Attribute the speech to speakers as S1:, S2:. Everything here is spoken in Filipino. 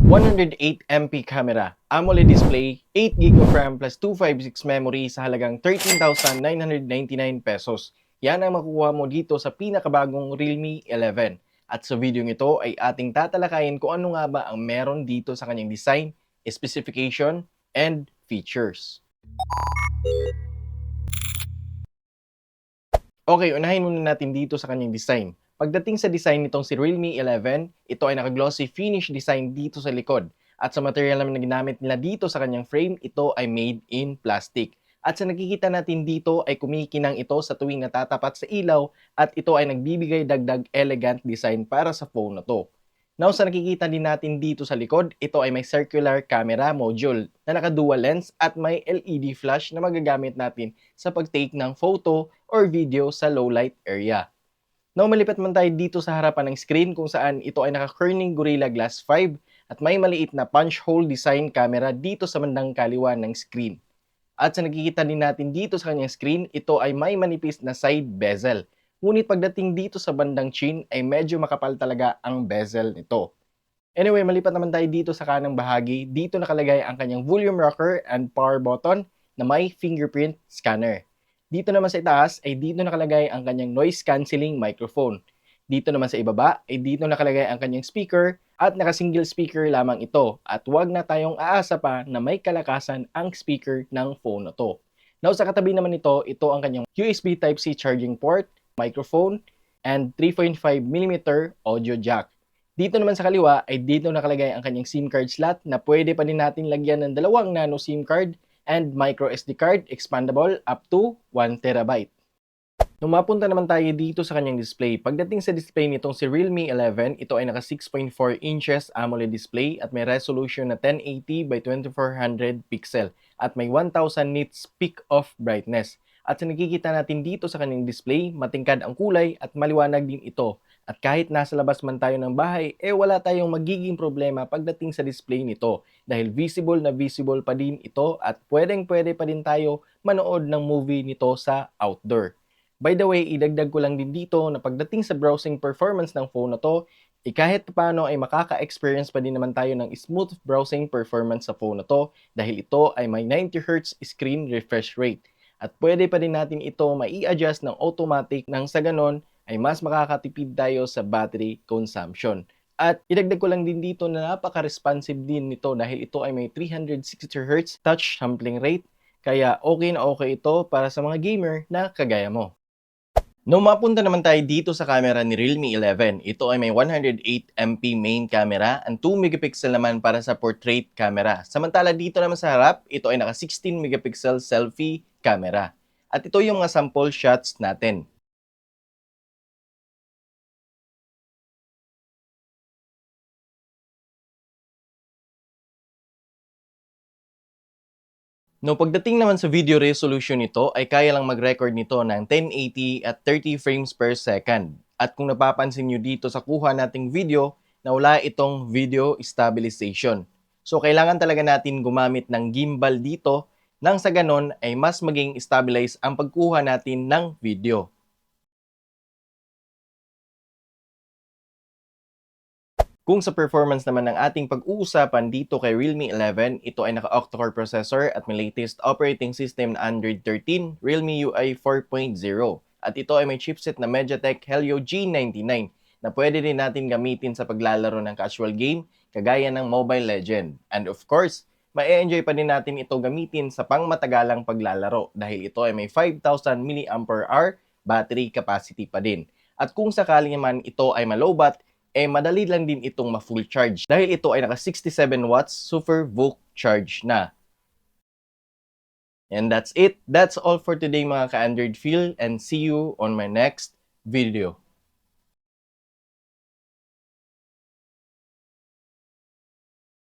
S1: 108MP camera, AMOLED display, 8GB of RAM plus 256 memory sa halagang 13,999 pesos. Yan ang makukuha mo dito sa pinakabagong Realme 11. At sa video ito ay ating tatalakayin kung ano nga ba ang meron dito sa kanyang design, specification, and features. Okay, unahin muna natin dito sa kanyang design. Pagdating sa design nitong si Realme 11, ito ay naka-glossy finish design dito sa likod. At sa material naman na ginamit nila dito sa kanyang frame, ito ay made in plastic. At sa nakikita natin dito ay kumikinang ito sa tuwing natatapat sa ilaw at ito ay nagbibigay dagdag elegant design para sa phone na to. Now sa nakikita din natin dito sa likod, ito ay may circular camera module na naka-dual lens at may LED flash na magagamit natin sa pag-take ng photo or video sa low light area. Now malipat man tayo dito sa harapan ng screen kung saan ito ay naka-Corning Gorilla Glass 5 at may maliit na punch hole design camera dito sa bandang kaliwa ng screen. At sa nakikita din natin dito sa kanyang screen, ito ay may manipis na side bezel. Ngunit pagdating dito sa bandang chin ay medyo makapal talaga ang bezel nito. Anyway, malipat naman tayo dito sa kanang bahagi. Dito nakalagay ang kanyang volume rocker and power button na may fingerprint scanner. Dito naman sa itaas ay dito nakalagay ang kanyang noise cancelling microphone. Dito naman sa ibaba ay dito nakalagay ang kanyang speaker at naka-single speaker lamang ito at huwag na tayong aasa pa na may kalakasan ang speaker ng phone na to. Now sa katabi naman nito, ito ang kanyang USB Type-C charging port, microphone, and 3.5mm audio jack. Dito naman sa kaliwa ay dito nakalagay ang kanyang SIM card slot na pwede pa din natin lagyan ng dalawang nano SIM card and micro SD card expandable up to 1 terabyte. Nung mapunta naman tayo dito sa kanyang display, pagdating sa display nitong si Realme 11, ito ay naka 6.4 inches AMOLED display at may resolution na 1080 by 2400 pixel at may 1000 nits peak of brightness. At sa nakikita natin dito sa kanyang display, matingkad ang kulay at maliwanag din ito. At kahit nasa labas man tayo ng bahay, eh wala tayong magiging problema pagdating sa display nito dahil visible na visible pa din ito at pwedeng pwede pa din tayo manood ng movie nito sa outdoor. By the way, idagdag ko lang din dito na pagdating sa browsing performance ng phone na to, eh kahit paano ay makaka-experience pa din naman tayo ng smooth browsing performance sa phone na to dahil ito ay may 90Hz screen refresh rate. At pwede pa din natin ito mai-adjust ng automatic nang sa ganon ay mas makakatipid tayo sa battery consumption. At idagdag ko lang din dito na napaka-responsive din nito dahil ito ay may 360Hz touch sampling rate kaya okay na okay ito para sa mga gamer na kagaya mo. Nung mapunta naman tayo dito sa camera ni Realme 11, ito ay may 108MP main camera and 2 megapixel naman para sa portrait camera. Samantala dito naman sa harap, ito ay naka 16 megapixel selfie camera. At ito yung mga sample shots natin. No, pagdating naman sa video resolution nito ay kaya lang mag-record nito ng 1080 at 30 frames per second. At kung napapansin nyo dito sa kuha nating video, na wala itong video stabilization. So kailangan talaga natin gumamit ng gimbal dito nang sa ganon ay mas maging stabilize ang pagkuha natin ng video. Kung sa performance naman ng ating pag-uusapan dito kay Realme 11, ito ay naka-octa-core processor at may latest operating system na Android 13, Realme UI 4.0. At ito ay may chipset na MediaTek Helio G99 na pwede din natin gamitin sa paglalaro ng casual game kagaya ng Mobile Legend. And of course, ma-enjoy pa din natin ito gamitin sa pangmatagalang paglalaro dahil ito ay may 5,000 mAh battery capacity pa din. At kung sakali naman ito ay malobat, eh madali lang din itong ma-full charge dahil ito ay naka 67 watts super VOOC charge na. And that's it. That's all for today mga ka-Android Feel and see you on my next video.